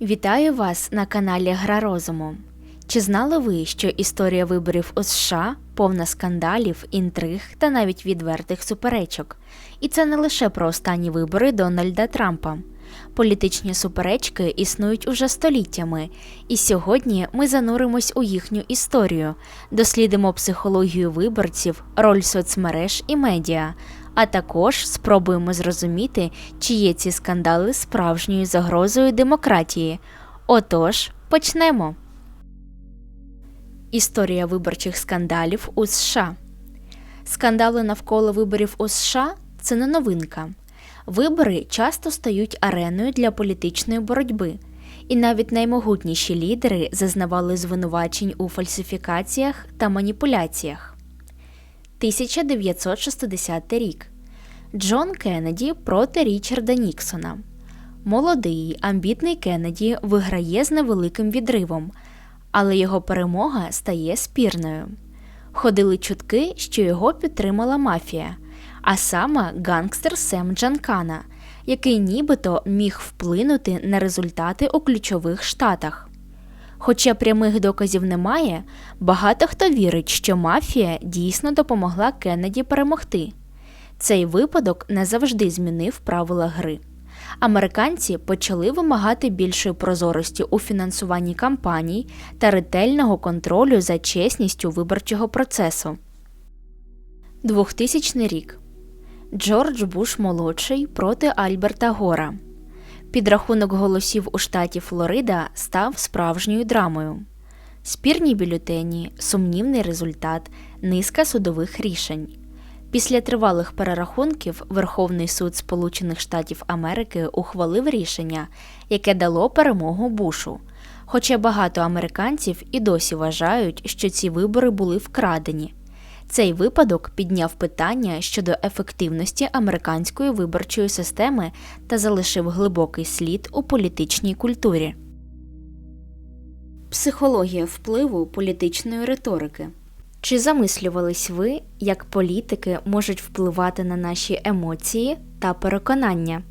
Вітаю вас на каналі Гра Розуму. Чи знали ви, що історія виборів у США повна скандалів, інтриг та навіть відвертих суперечок? І це не лише про останні вибори Дональда Трампа. Політичні суперечки існують уже століттями, і сьогодні ми зануримось у їхню історію, дослідимо психологію виборців, роль соцмереж і медіа, а також спробуємо зрозуміти, чи є ці скандали справжньою загрозою демократії. Отож, почнемо. Історія виборчих скандалів у США. Скандали навколо виборів у США це не новинка. Вибори часто стають ареною для політичної боротьби, і навіть наймогутніші лідери зазнавали звинувачень у фальсифікаціях та маніпуляціях. 1960 рік Джон Кеннеді проти Річарда Ніксона. Молодий, амбітний Кеннеді виграє з невеликим відривом, але його перемога стає спірною. Ходили чутки, що його підтримала мафія, а саме гангстер Сем Джанкана, який нібито міг вплинути на результати у ключових штатах. Хоча прямих доказів немає, багато хто вірить, що мафія дійсно допомогла Кеннеді перемогти. Цей випадок не завжди змінив правила гри. Американці почали вимагати більшої прозорості у фінансуванні кампаній та ретельного контролю за чесністю виборчого процесу. 2000 рік Джордж Буш молодший проти Альберта Гора. Підрахунок голосів у штаті Флорида став справжньою драмою. Спірні бюлетені, сумнівний результат, низка судових рішень. Після тривалих перерахунків Верховний суд Сполучених Штатів Америки ухвалив рішення, яке дало перемогу Бушу. Хоча багато американців і досі вважають, що ці вибори були вкрадені. Цей випадок підняв питання щодо ефективності американської виборчої системи та залишив глибокий слід у політичній культурі. Психологія впливу політичної риторики. Чи замислювались ви, як політики можуть впливати на наші емоції та переконання?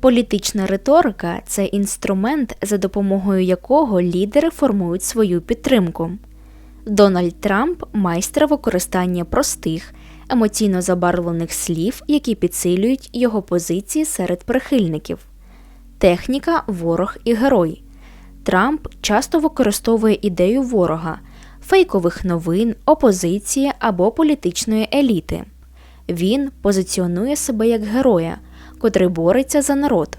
Політична риторика це інструмент, за допомогою якого лідери формують свою підтримку. Дональд Трамп майстер використання простих, емоційно забарвлених слів, які підсилюють його позиції серед прихильників. Техніка ворог і герой. Трамп часто використовує ідею ворога, фейкових новин, опозиції або політичної еліти. Він позиціонує себе як героя, котрий бореться за народ.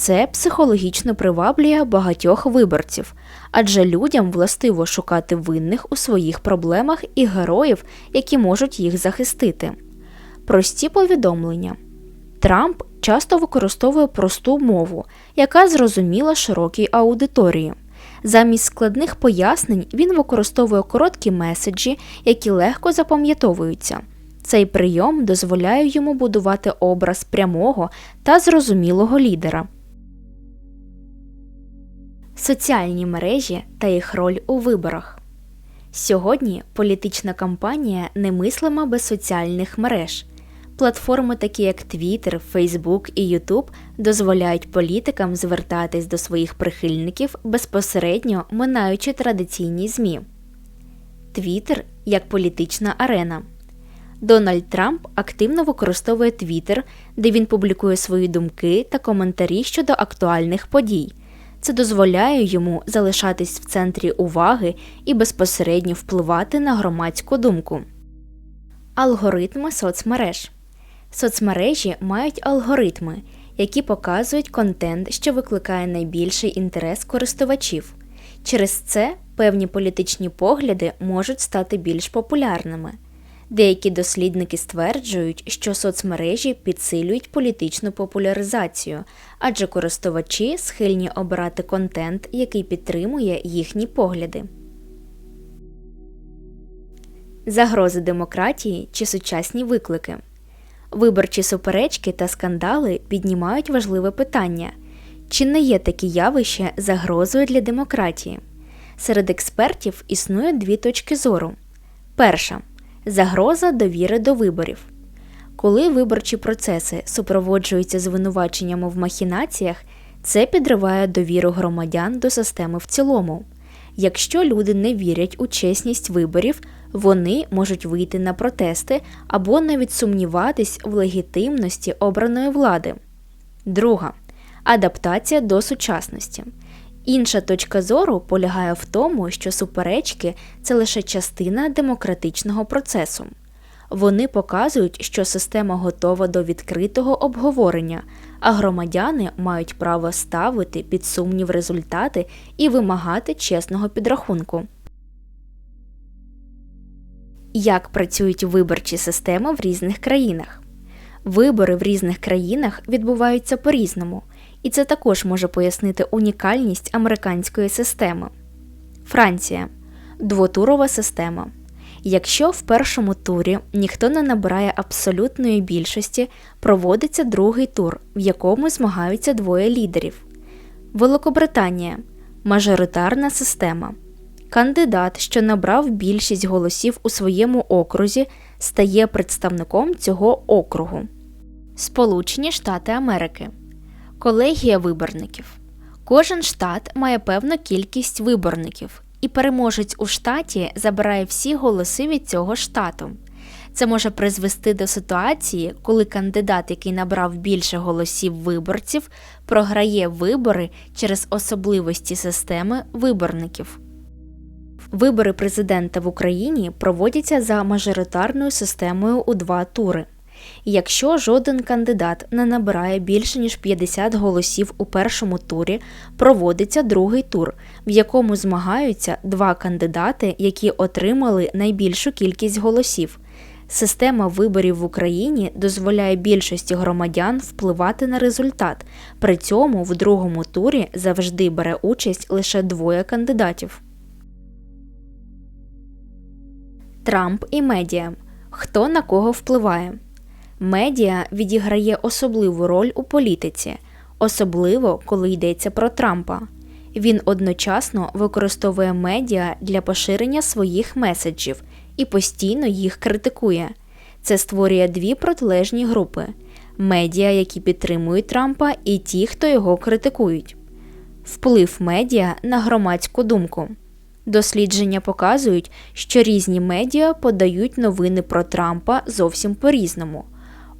Це психологічно приваблює багатьох виборців, адже людям властиво шукати винних у своїх проблемах і героїв, які можуть їх захистити. Прості повідомлення. Трамп часто використовує просту мову, яка зрозуміла широкій аудиторії. Замість складних пояснень він використовує короткі меседжі, які легко запам'ятовуються. Цей прийом дозволяє йому будувати образ прямого та зрозумілого лідера. Соціальні мережі та їх роль у виборах. Сьогодні політична кампанія немислима без соціальних мереж. Платформи, такі як Twitter, Facebook і YouTube, дозволяють політикам звертатись до своїх прихильників безпосередньо минаючи традиційні ЗМІ. Twitter як політична арена. Дональд Трамп активно використовує Twitter, де він публікує свої думки та коментарі щодо актуальних подій. Це дозволяє йому залишатись в центрі уваги і безпосередньо впливати на громадську думку. Алгоритми соцмереж Соцмережі мають алгоритми, які показують контент, що викликає найбільший інтерес користувачів. Через це певні політичні погляди можуть стати більш популярними. Деякі дослідники стверджують, що соцмережі підсилюють політичну популяризацію, адже користувачі схильні обирати контент, який підтримує їхні погляди. Загрози демократії чи сучасні виклики. Виборчі суперечки та скандали піднімають важливе питання чи не є такі явища загрозою для демократії? Серед експертів існує дві точки зору. Перша загроза довіри до виборів. Коли виборчі процеси супроводжуються звинуваченнями в махінаціях, Це підриває довіру громадян до системи в цілому. Якщо люди не вірять у чесність виборів, вони можуть вийти на протести або навіть сумніватись в легітимності обраної влади. Друга адаптація до сучасності. Інша точка зору полягає в тому, що суперечки це лише частина демократичного процесу. Вони показують, що система готова до відкритого обговорення, а громадяни мають право ставити під сумнів результати і вимагати чесного підрахунку. Як працюють виборчі системи в різних країнах? Вибори в різних країнах відбуваються по різному, і це також може пояснити унікальність американської системи. Франція двотурова система. Якщо в першому турі ніхто не набирає абсолютної більшості, проводиться другий тур, в якому змагаються двоє лідерів. Великобританія мажоритарна система. Кандидат, що набрав більшість голосів у своєму окрузі, стає представником цього округу. Сполучені Штати Америки. Колегія виборників. Кожен штат має певну кількість виборників, і переможець у штаті забирає всі голоси від цього штату. Це може призвести до ситуації, коли кандидат, який набрав більше голосів виборців, програє вибори через особливості системи виборників. Вибори президента в Україні проводяться за мажоритарною системою у два тури. Якщо жоден кандидат не набирає більше ніж 50 голосів у першому турі, проводиться другий тур, в якому змагаються два кандидати, які отримали найбільшу кількість голосів. Система виборів в Україні дозволяє більшості громадян впливати на результат. При цьому в другому турі завжди бере участь лише двоє кандидатів. Трамп і медіа. Хто на кого впливає? Медіа відіграє особливу роль у політиці, особливо коли йдеться про Трампа. Він одночасно використовує медіа для поширення своїх меседжів і постійно їх критикує. Це створює дві протилежні групи медіа, які підтримують Трампа, і ті, хто його критикують. Вплив медіа на громадську думку. Дослідження показують, що різні медіа подають новини про Трампа зовсім по різному.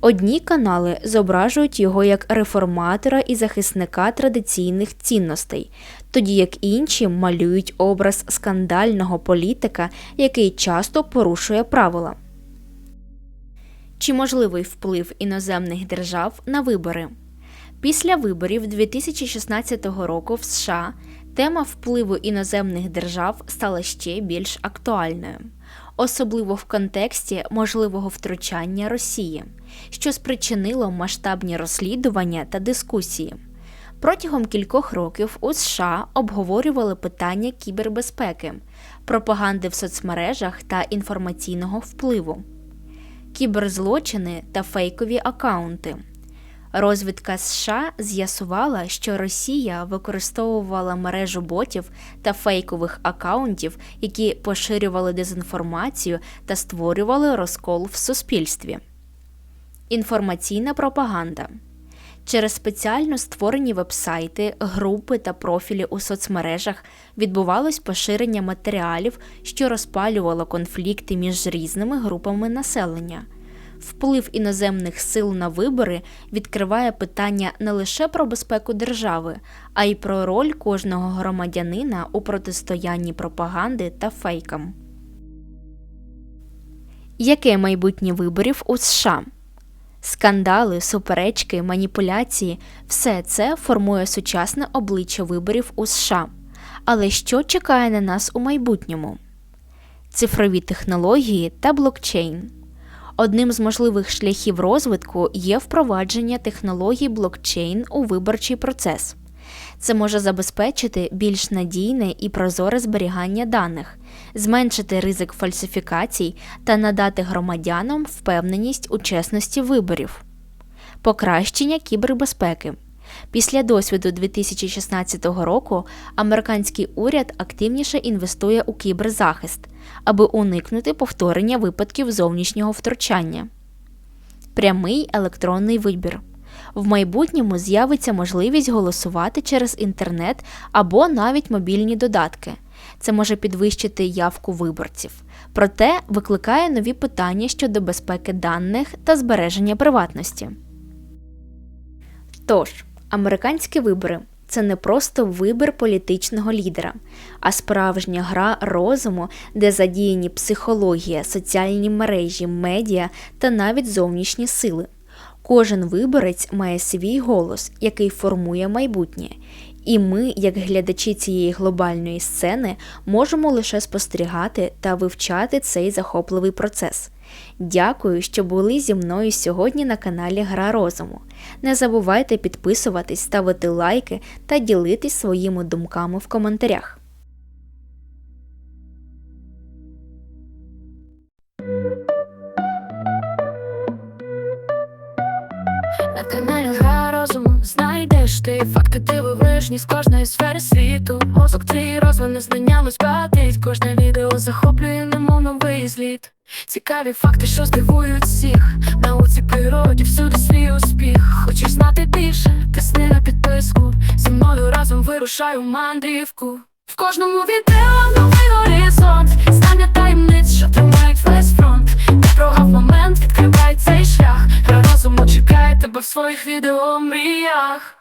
Одні канали зображують його як реформатора і захисника традиційних цінностей, тоді як інші малюють образ скандального політика, який часто порушує правила. Чи можливий вплив іноземних держав на вибори? Після виборів 2016 року в США тема впливу іноземних держав стала ще більш актуальною особливо в контексті можливого втручання Росії, що спричинило масштабні розслідування та дискусії. Протягом кількох років у США обговорювали питання кібербезпеки, пропаганди в соцмережах та інформаційного впливу, кіберзлочини та фейкові акаунти. Розвідка США з'ясувала, що Росія використовувала мережу ботів та фейкових акаунтів, які поширювали дезінформацію та створювали розкол в суспільстві. Інформаційна пропаганда через спеціально створені вебсайти, групи та профілі у соцмережах відбувалось поширення матеріалів, що розпалювало конфлікти між різними групами населення. Вплив іноземних сил на вибори відкриває питання не лише про безпеку держави, а й про роль кожного громадянина у протистоянні пропаганди та фейкам. Яке майбутнє виборів у США? Скандали, суперечки, маніпуляції все це формує сучасне обличчя виборів у США. Але що чекає на нас у майбутньому? Цифрові технології та блокчейн. Одним з можливих шляхів розвитку є впровадження технологій блокчейн у виборчий процес. Це може забезпечити більш надійне і прозоре зберігання даних, зменшити ризик фальсифікацій та надати громадянам впевненість у чесності виборів, покращення кібербезпеки. Після досвіду 2016 року американський уряд активніше інвестує у кіберзахист, аби уникнути повторення випадків зовнішнього втручання. Прямий електронний вибір. В майбутньому з'явиться можливість голосувати через інтернет або навіть мобільні додатки. Це може підвищити явку виборців, проте викликає нові питання щодо безпеки даних та збереження приватності. Тож, американські вибори це не просто вибір політичного лідера, а справжня гра розуму, де задіяні психологія, соціальні мережі, медіа та навіть зовнішні сили. Кожен виборець має свій голос, який формує майбутнє. І ми, як глядачі цієї глобальної сцени, можемо лише спостерігати та вивчати цей захопливий процес. Дякую, що були зі мною сьогодні на каналі Гра Розуму. Не забувайте підписуватись, ставити лайки та ділитись своїми думками в коментарях. На каналі Гра розуму знайдеш ти факти ти дивовижні з кожної сфери світу. Мозок твій розвине знання розбатить. Кожне відео захоплює немов новий зліт. Цікаві факти, що здивують всіх. Науці природі всюди свій успіх. Хочеш знати більше? Тисни на підписку. Зі мною разом вирушаю мандрівку. В кожному відео новий горизонт. Знання таємниць, що тримають весь фронт. Не прогав момент, відкривай цей шлях. Гра розуму чекає тебе в своїх відео мріях.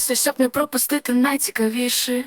Підписуй, щоб не пропустити найцікавіше.